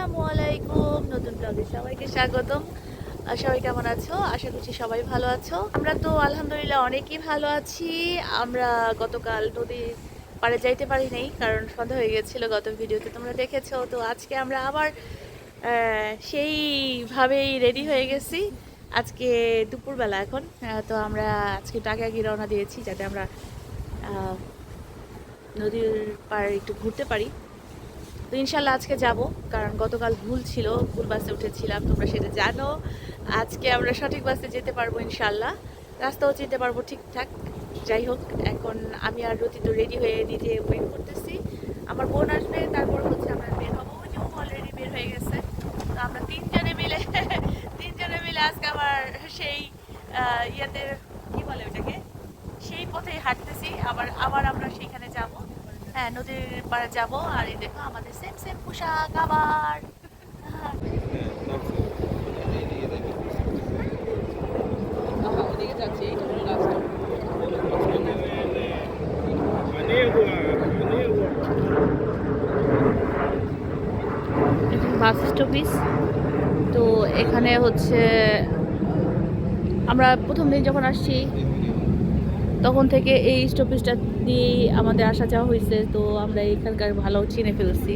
আসসালামু আলাইকুম। নতুন ব্লগে সবাইকে স্বাগতম। সবাই কেমন আছো? আশা করছি সবাই ভালো আছো। আমরা তো আলহামদুলিল্লাহ অনেকই ভালো আছি। আমরা গতকাল নদীর পাড়ে যাইতে পারি নাই, কারণ সন্ধ্যা হয়ে গেছিল গত ভিডিওতে তোমরা দেখেছ। তো আজকে আমরা আবার সেইভাবেই রেডি হয়ে গেছি। আজকে দুপুরবেলা এখন। তো আমরা আজকে আগে আগে রওনা দিয়েছি যাতে আমরা নদীর পাড়ে একটু ঘুরতে পারি। তো ইনশাল্লাহ আজকে যাব, কারণ গতকাল ভুল ছিল, ভুল বাসে উঠেছিলাম, তোমরা সেটা জানো। আজকে আমরা সঠিক বাসে যেতে পারব ইনশাল্লাহ। রাস্তাও চিনতে পারব ঠিকঠাক। যাই হোক, এখন আমি আর রতি তো রেডি হয়ে নিজে ওয়েট করতেছি। আমার বোন আসবে, তারপর হচ্ছে আমরা বের হব। যে অলরেডি বের হয়ে গেছে। তো আমরা তিনজনে মিলে তিনজনে মিলে আজকে আবার সেই ইয়েতে, কি বলে ওটাকে? সেই পথেই হাঁটতেছি। আবার আবার আমরা সেইখানে যাব। হ্যাঁ নদীর পাড়ে যাব আর এই দেখো আমাদের সেম সেম পোশাক আবার। বাস স্টপিস তো এখানে হচ্ছে আমরা প্রথম দিন যখন আসছি তখন থেকে এই স্টপেজটা দিয়েই আমাদের আসা যাওয়া হয়েছে তো আমরা এখানকার ভালো চিনে ফেলছি।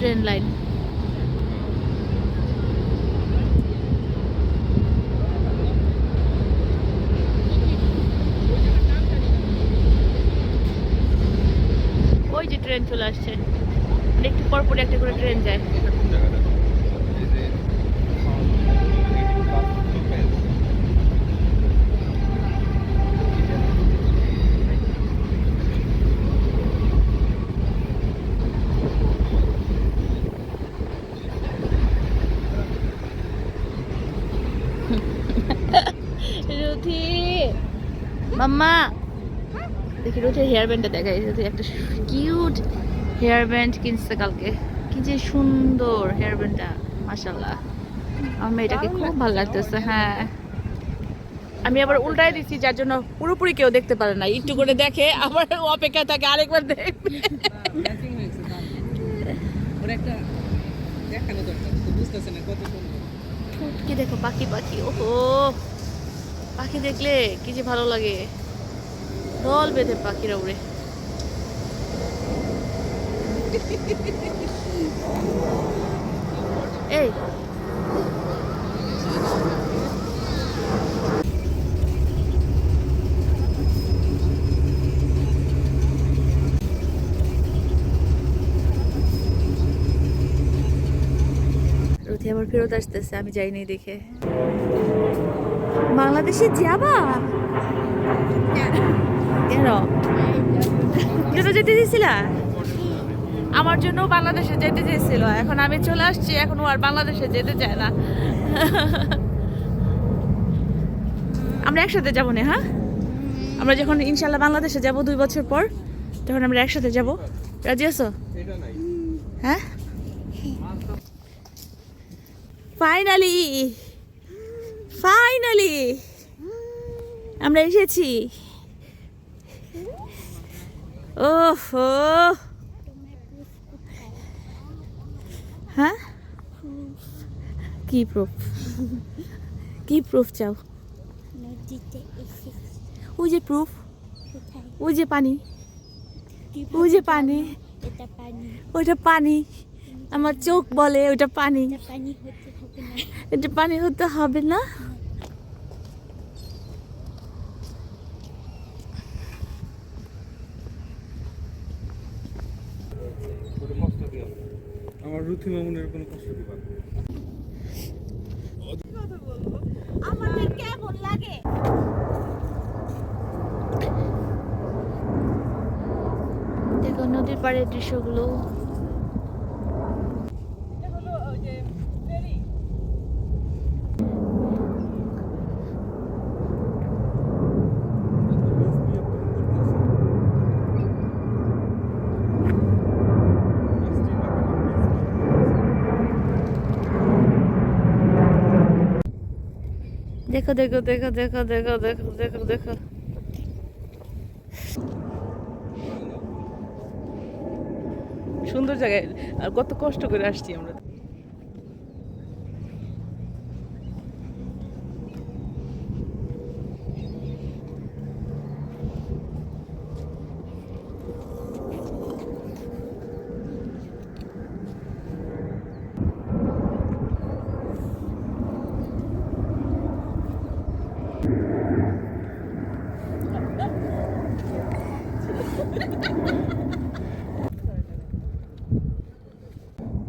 ট্রেন লাইন ওই যে ট্রেন চলে আসছে মানে পর একটা করে ট্রেন যায়। রুথি মাম্মা দেখি রুথির হেয়ার ব্যান্ডটা দেখা যাচ্ছে একটা কিউট হেয়ার ব্যান্ড কিনছে কালকে। কি যে সুন্দর হেয়ার ব্যান্ডটা মাশাল্লাহ আমার মেয়েটাকে খুব ভালো লাগতেছে হ্যাঁ। আমি আবার উল্টাই দিচ্ছি যার জন্য পুরোপুরি কেউ দেখতে পারে না। একটু করে দেখে আবার অপেক্ষা থাকে আরেকবার দেখবে। কি দেখো পাখি পাখি ওহো। পাখি দেখলে কি যে ভালো লাগে। দল বেঁধে পাখিরা উড়ে। এই রথি আবার ফেরত আসতেছে আমি যাইনি দেখে। বাংলাদেশে যাবা? কেন? কেন? যেতে দিয়েছিলা আমার জন্য বাংলাদেশে যেতে চেয়েছিল। এখন আমি চলে আসছি, এখন ও আর বাংলাদেশে যেতে চায় না। আমরা একসাথে যাব না হ্যাঁ? আমরা যখন ইনশাল্লাহ বাংলাদেশে যাব দুই বছর পর, তখন আমরা একসাথে যাব। রাজি আছো? হ্যাঁ? ফাইনালি ফাইনালি আমরা এসেছি। ওহো হ্যাঁ কি প্রুফ কি প্রুফ চাও? ওই যে প্রুফ ওই যে পানি? ওই যে পানি? এটা পানি। আমার চোখ বলে ওটা পানি। এটা পানি হতে হবে না। আমার রুথি মামুনের কোনো কষ্ট দিবা নদীর পাড়ের দৃশ্যগুলো। দেখো দেখো দেখো দেখো দেখো দেখো দেখো দেখো সুন্দর জায়গায় আর কত কষ্ট করে আসছি আমরা।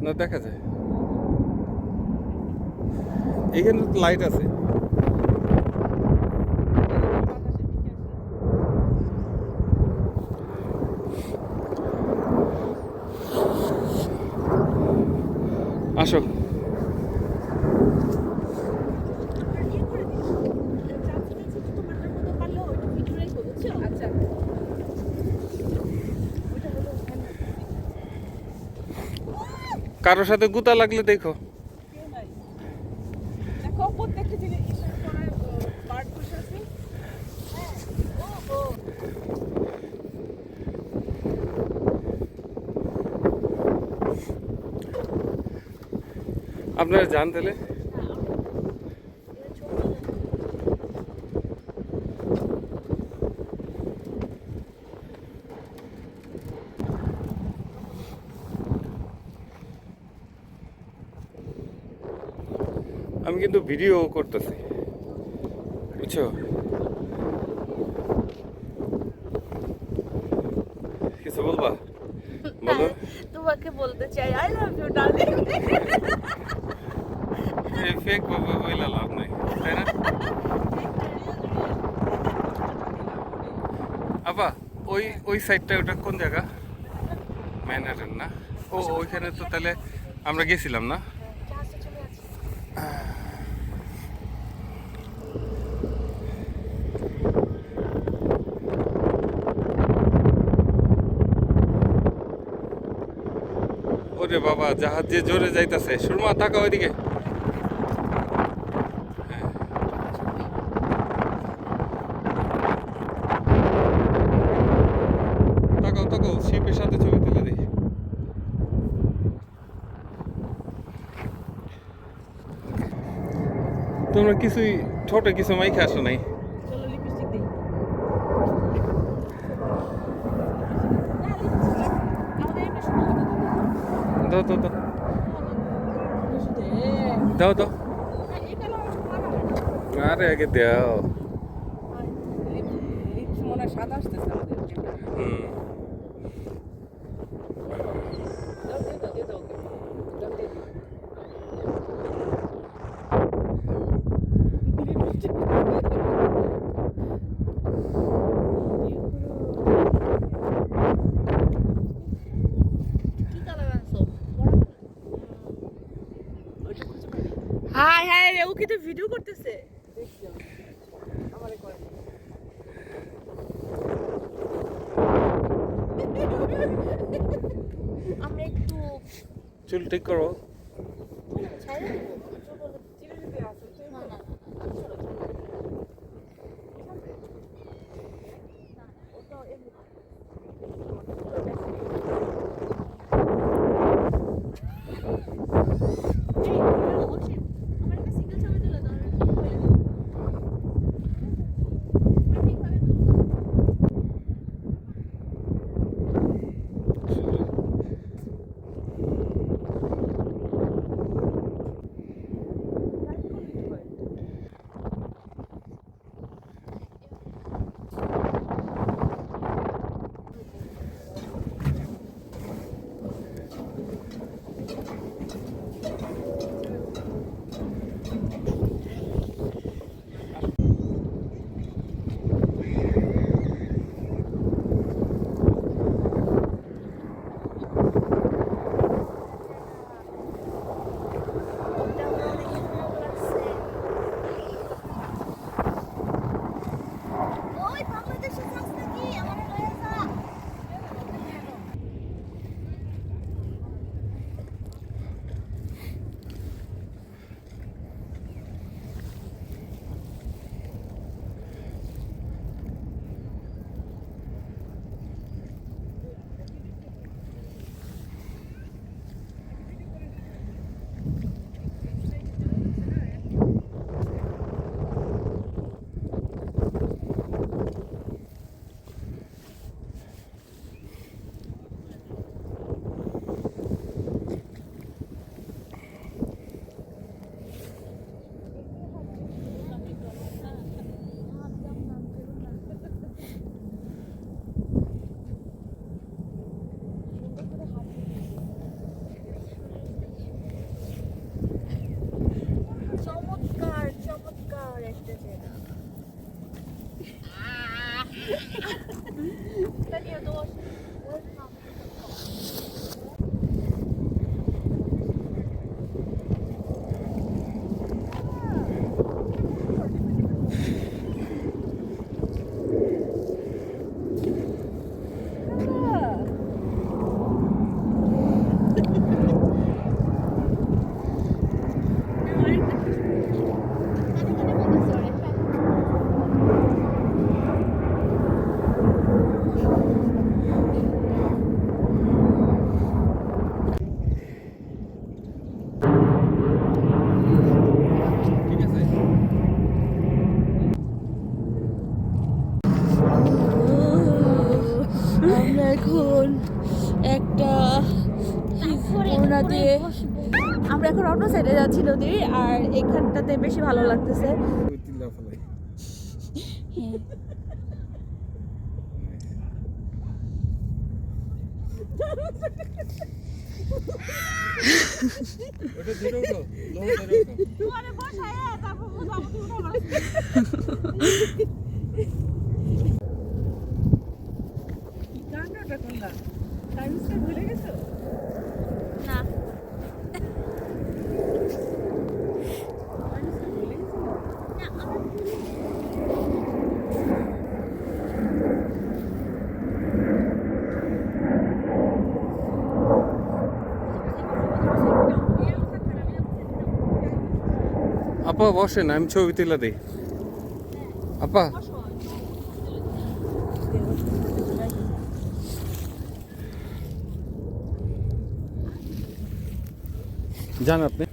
না দেখা যায়। এখানে লাইট আছে আসো আচ্ছা কারোর সাথে গুতা লাগলে দেখো। আপনারা জানতেলে দেখো প্রত্যেকটা জিনিস ঈশ্বর করার পার্ট বসে আছে হ্যাঁ ও ও আপনারা জান তাহলে আমি কিন্তু ভিডিও করতেছি। বুঝছ? কিছু বলবা? বলো। তোমাকে বলতে চাই I love you darling fake বাবা বইলা লাভ নাই তাই না? আপা ওই ওই সাইডটা ওটা কোন জায়গা? ম্যানহাটন না? ও ওইখানে তো তাহলে আমরা গেছিলাম না? ওরে বাবা, জাহাজ যে জোরে যাইতাছে। সুরমা তাকা ওইদিকে শিপের সাথে ছবি তুলে তোমরা কিছুই ছোট কিছু মাইখে আসো নাই। tô tô tô. দাও দাও আরে আগে দাও Thank you. হাই হাই রে ও তো ভিডিও করতেছে। আমরা একটু চুল ঠিক করো। different. নদীর আর এখানটাতে বেশি ভালো লাগতেছে। ওই তিল্লা ফেলাই হ্যাঁ ওটা ধরে ওঠো লোহা ধরে ওঠো তোমারে বসায় তারপর মোটামুটি উঠে বড় গানটা কোনটা টাইমসটা ভুলে গেছো না টাইমসটা ভুলে গেছো আপা বসেন আমি ছবি তুলে দিই। আপা। যান আপনি।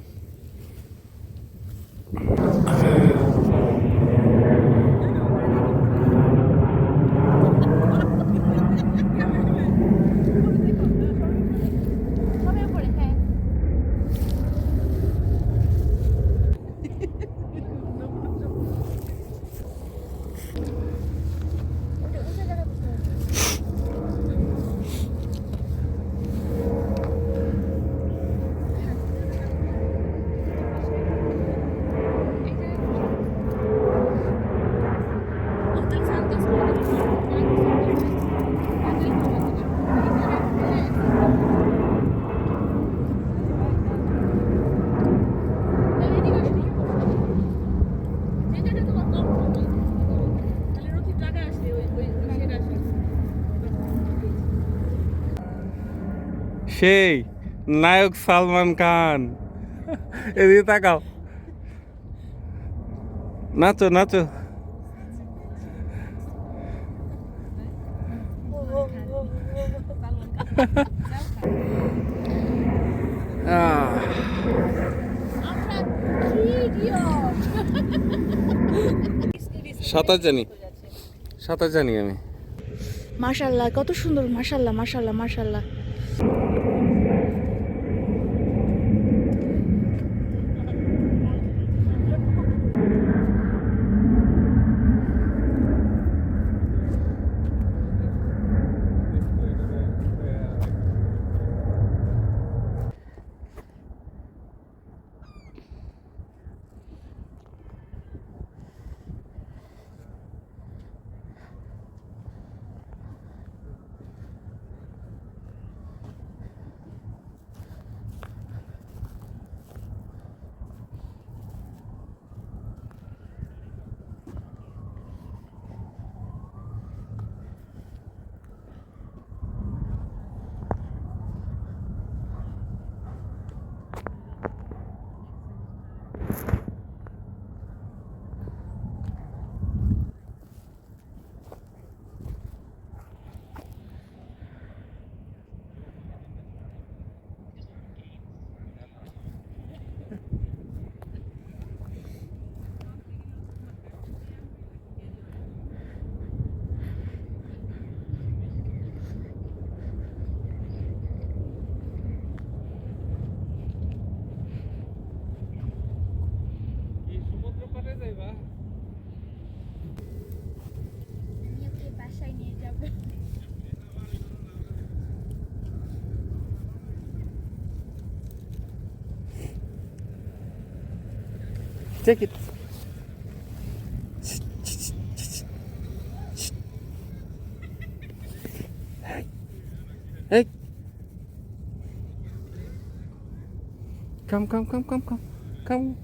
সেই নায়ক সালমান খান। এদিকে তাকাও। নাচো নাচো। সাঁতার জানি। সাঁতার জানি আমি। মাশাল্লাহ, কত সুন্দর, মাশাল্লাহ মাশাল্লাহ মাশাল্লাহ। Take it. Hey. Hey. Come, come, come, come, come. Come.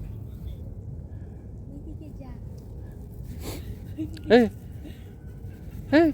Hey. Hey.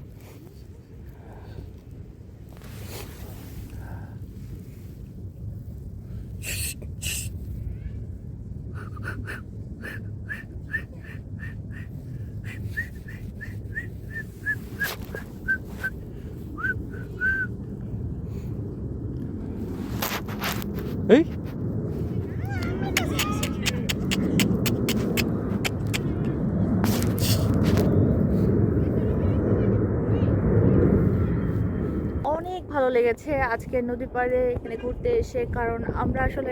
লেগেছে আজকে নদীর পাড়ে এখানে ঘুরতে এসে, কারণ আমরা আসলে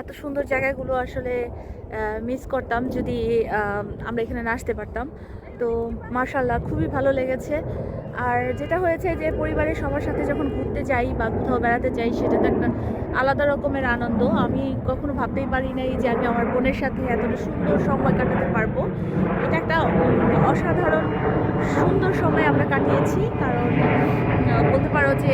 এত সুন্দর জায়গাগুলো আসলে মিস করতাম যদি আমরা এখানে না আসতে পারতাম। তো মার্শাল্লাহ খুবই ভালো লেগেছে। আর যেটা হয়েছে যে পরিবারের সবার সাথে যখন ঘুরতে যাই বা কোথাও বেড়াতে যাই, সেটা তো একটা আলাদা রকমের আনন্দ। আমি কখনো ভাবতেই পারি নাই যে আমি আমার বোনের সাথে এতটা সুন্দর সময় কাটাতে পারব। এটা একটা অসাধারণ সুন্দর সময় আমরা কাটিয়েছি, কারণ বলতে পারো যে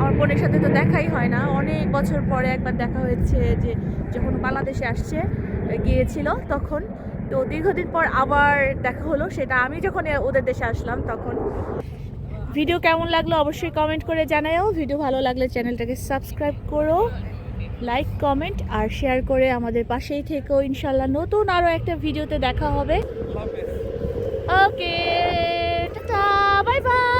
আমার বোনের সাথে তো দেখাই হয় না। অনেক বছর পরে একবার দেখা হয়েছে যে যখন বাংলাদেশে আসছে, গিয়েছিল তখন। তো দীর্ঘদিন পর আবার দেখা হলো, সেটা আমি যখন ওদের দেশে আসলাম তখন। ভিডিও কেমন লাগল অবশ্যই কমেন্ট করে জানাও ভিডিও ভালো লাগলে চ্যানেলটাকে সাবস্ক্রাইব করো লাইক কমেন্ট আর শেয়ার করে আমাদের পাশেই থেকেও ইনশাল্লাহ নতুন আরও একটা ভিডিওতে দেখা হবে। Okay bye bye